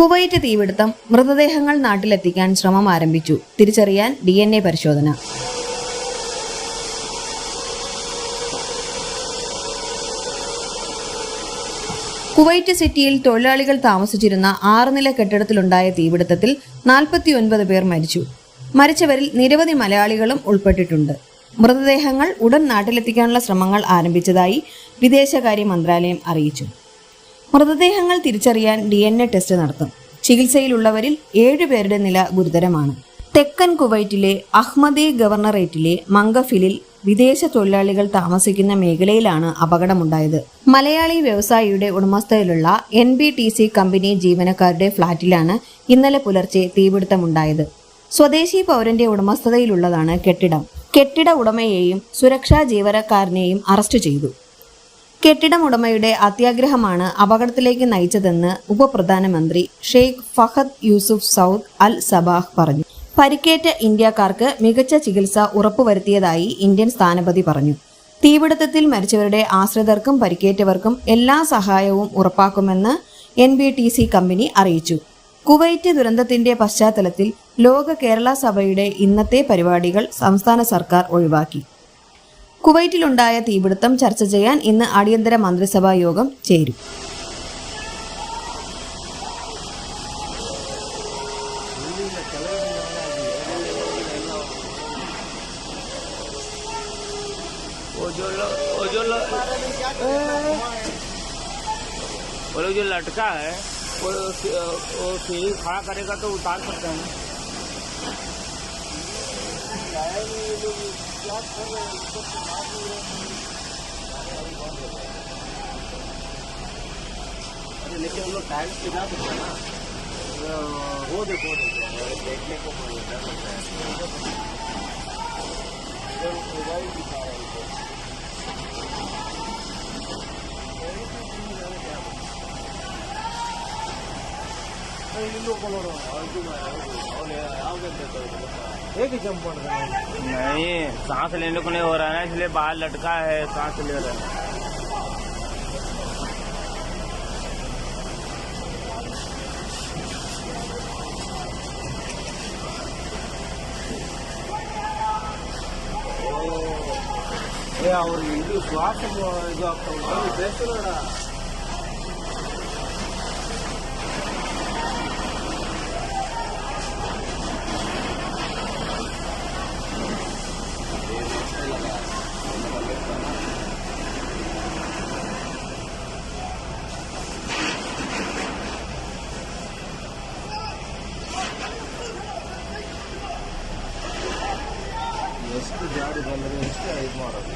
Kuwait തീപിടുത്തം മൃതദേഹങ്ങൾ നാട്ടിലെത്തിക്കാൻ ശ്രമം ആരംഭിച്ചു. തിരിച്ചറിയാൻ ഡി എൻ എ പരിശോധന. കുവൈറ്റ് സിറ്റിയിൽ തൊഴിലാളികൾ താമസിച്ചിരുന്ന ആറുനില കെട്ടിടത്തിലുണ്ടായ തീപിടുത്തത്തിൽ നാൽപ്പത്തിയൊൻപത് പേർ മരിച്ചു. മരിച്ചവരിൽ നിരവധി മലയാളികളും ഉൾപ്പെട്ടിട്ടുണ്ട്. മൃതദേഹങ്ങൾ ഉടൻ നാട്ടിലെത്തിക്കാനുള്ള ശ്രമങ്ങൾ ആരംഭിച്ചതായി വിദേശകാര്യ മന്ത്രാലയം അറിയിച്ചു. മൃതദേഹങ്ങൾ തിരിച്ചറിയാൻ ഡി ടെസ്റ്റ് നടത്തും. ചികിത്സയിലുള്ളവരിൽ ഏഴുപേരുടെ നില ഗുരുതരമാണ്. തെക്കൻ കുവൈറ്റിലെ അഹ്മദി ഗവർണറേറ്റിലെ മംഗഫിലിൽ വിദേശ തൊഴിലാളികൾ താമസിക്കുന്ന മേഖലയിലാണ് അപകടമുണ്ടായത്. മലയാളി വ്യവസായിയുടെ ഉടമസ്ഥതയിലുള്ള N B T C company ജീവനക്കാരുടെ ഫ്ളാറ്റിലാണ് ഇന്നലെ പുലർച്ചെ തീപിടുത്തമുണ്ടായത്. സ്വദേശി പൗരന്റെ ഉടമസ്ഥതയിലുള്ളതാണ് കെട്ടിടം. കെട്ടിട ഉടമയെയും സുരക്ഷാ ജീവനക്കാരനെയും അറസ്റ്റ് ചെയ്തു. കെട്ടിടം ഉടമയുടെ അത്യാഗ്രഹമാണ് അപകടത്തിലേക്ക് നയിച്ചതെന്ന് ഉപപ്രധാനമന്ത്രി Sheikh Fahad Yousuf Saud Al Sabah പറഞ്ഞു. പരിക്കേറ്റ ഇന്ത്യക്കാർക്ക് മികച്ച ചികിത്സ ഉറപ്പുവരുത്തിയതായി ഇന്ത്യൻ സ്ഥാനപതി പറഞ്ഞു. തീപിടുത്തത്തിൽ മരിച്ചവരുടെ ആശ്രിതർക്കും പരിക്കേറ്റവർക്കും എല്ലാ സഹായവും ഉറപ്പാക്കുമെന്ന് N B T C company അറിയിച്ചു. കുവൈറ്റ് ദുരന്തത്തിന്റെ പശ്ചാത്തലത്തിൽ ലോക കേരള സഭയുടെ ഇന്നത്തെ പരിപാടികൾ സംസ്ഥാന സർക്കാർ ഒഴിവാക്കി. കുവൈറ്റിലുണ്ടായ തീപിടുത്തം ചർച്ച ചെയ്യാൻ ഇന്ന് അടിയന്തര മന്ത്രിസഭാ യോഗം ചേരും वो जो लो, वो जो लो, वो लोग जो लटका है वो वो सीढ़ी खड़ा करेगा तो उतार सकते हैं क्या कर रहे हैं इसको मार नहीं रहे अरे लेकिन हम लोग टाइम से जा सकते ना तो, वो देखो, देखने को मिल रहा है। तो, मोबाइल दिखा रहा है। नहीं सांस लेने को नहीं हो रहा है ना इसलिए बाहर लटका है सांस ले रहा है ಏ ಅವ್ರು ಇದು ಶ್ವಾಸ ಇದು ಆಗ್ತಾ ಬೇಸರ ಎಷ್ಟು ಜಾರಿ ಬಂದರೆ ಎಷ್ಟು ಇದು ಮಾಡೋದು